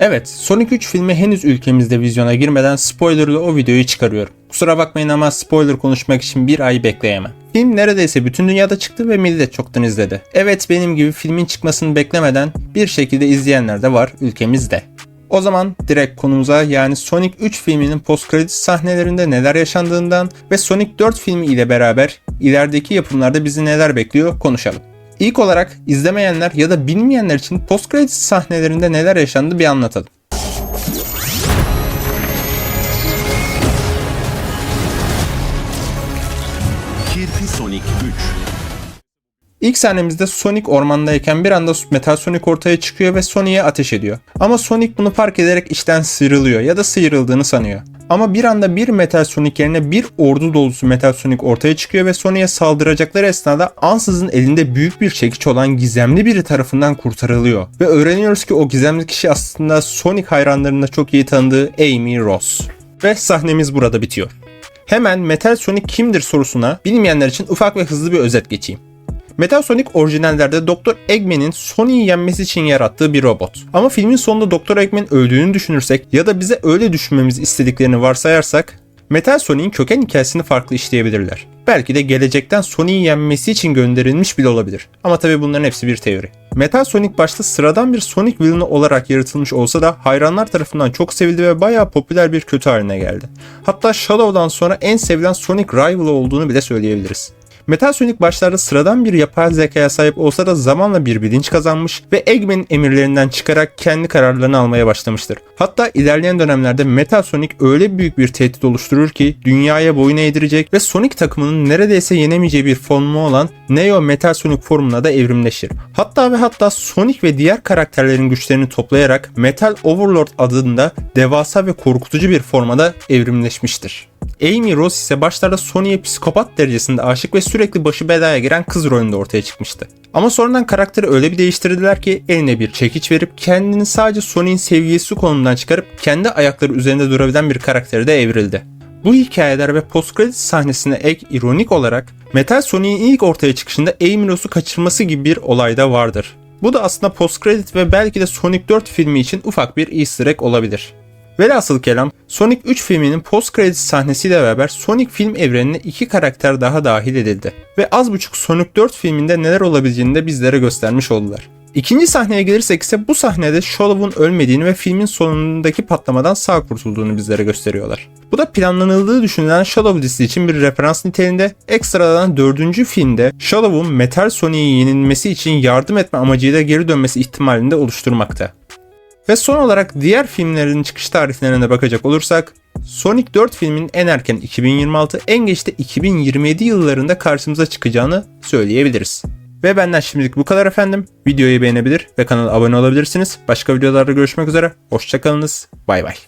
Evet, Sonic 3 filmi henüz ülkemizde vizyona girmeden spoilerlı o videoyu çıkarıyorum. Kusura bakmayın ama spoiler konuşmak için bir ay bekleyemem. Film neredeyse bütün dünyada çıktı ve millet çoktan izledi. Evet benim gibi filmin çıkmasını beklemeden bir şekilde izleyenler de var ülkemizde. O zaman direkt konumuza yani Sonic 3 filminin post sahnelerinde neler yaşandığından ve Sonic 4 filmi ile beraber ilerideki yapımlarda bizi neler bekliyor konuşalım. İlk olarak izlemeyenler ya da bilmeyenler için post sahnelerinde neler yaşandı bir anlatalım. Kirpi Sonic 3 İlk sahnemizde Sonic ormandayken bir anda Metal Sonic ortaya çıkıyor ve Sonic'e ateş ediyor. Ama Sonic bunu fark ederek işten sıyrılıyor ya da sıyrıldığını sanıyor. Ama bir anda bir Metal Sonic yerine bir ordu dolusu Metal Sonic ortaya çıkıyor ve Sonic'e saldıracakları esnada ansızın elinde büyük bir çekiç olan gizemli biri tarafından kurtarılıyor. Ve öğreniyoruz ki o gizemli kişi aslında Sonic hayranlarında çok iyi tanıdığı Amy Ross. Ve sahnemiz burada bitiyor. Hemen Metal Sonic kimdir sorusuna bilmeyenler için ufak ve hızlı bir özet geçeyim. Metal Sonic orijinallerde Dr. Eggman'in Sonic'i yenmesi için yarattığı bir robot. Ama filmin sonunda Dr. Eggman öldüğünü düşünürsek ya da bize öyle düşünmemizi istediklerini varsayarsak Metal Sonic'in köken hikayesini farklı işleyebilirler. Belki de gelecekten Sonic'i yenmesi için gönderilmiş bile olabilir. Ama tabi bunların hepsi bir teori. Metal Sonic başta sıradan bir Sonic villainı olarak yaratılmış olsa da hayranlar tarafından çok sevildi ve bayağı popüler bir kötü haline geldi. Hatta Shadow'dan sonra en sevilen Sonic Rival olduğunu bile söyleyebiliriz. Metal Sonic başlarda sıradan bir yapay zekaya sahip olsa da zamanla bir bilinç kazanmış ve Eggman'in emirlerinden çıkarak kendi kararlarını almaya başlamıştır. Hatta ilerleyen dönemlerde Metal Sonic öyle büyük bir tehdit oluşturur ki dünyaya boyun eğdirecek ve Sonic takımının neredeyse yenemeyeceği bir formu olan Neo Metal Sonic formuna da evrimleşir. Hatta ve hatta Sonic ve diğer karakterlerin güçlerini toplayarak Metal Overlord adında devasa ve korkutucu bir formada evrimleşmiştir. Amy Rose ise başlarda Sony'e psikopat derecesinde aşık ve sürekli başı belaya giren kız rolünde ortaya çıkmıştı. Ama sonradan karakteri öyle bir değiştirdiler ki eline bir çekiç verip kendini sadece Sony'in sevgilisi konumundan çıkarıp kendi ayakları üzerinde durabilen bir karaktere de evrildi. Bu hikayeler ve post sahnesine ek ironik olarak Metal Sonic'in ilk ortaya çıkışında Amy Rose'u kaçırması gibi bir olay da vardır. Bu da aslında post ve belki de Sonic 4 filmi için ufak bir easter egg olabilir. Velhasıl kelam Sonic 3 filminin post credits sahnesiyle beraber Sonic film evrenine iki karakter daha dahil edildi. Ve az buçuk Sonic 4 filminde neler olabileceğini de bizlere göstermiş oldular. İkinci sahneye gelirsek ise bu sahnede Shadow'un ölmediğini ve filmin sonundaki patlamadan sağ kurtulduğunu bizlere gösteriyorlar. Bu da planlanıldığı düşünülen Shadow dizisi için bir referans niteliğinde ekstradan dördüncü filmde Shadow'un Metal Sonic'e yenilmesi için yardım etme amacıyla geri dönmesi ihtimalini de oluşturmakta. Ve son olarak diğer filmlerin çıkış tarihlerine bakacak olursak Sonic 4 filmin en erken 2026 en geç de 2027 yıllarında karşımıza çıkacağını söyleyebiliriz. Ve benden şimdilik bu kadar efendim. Videoyu beğenebilir ve kanala abone olabilirsiniz. Başka videolarda görüşmek üzere. Hoşçakalınız. Bay bay.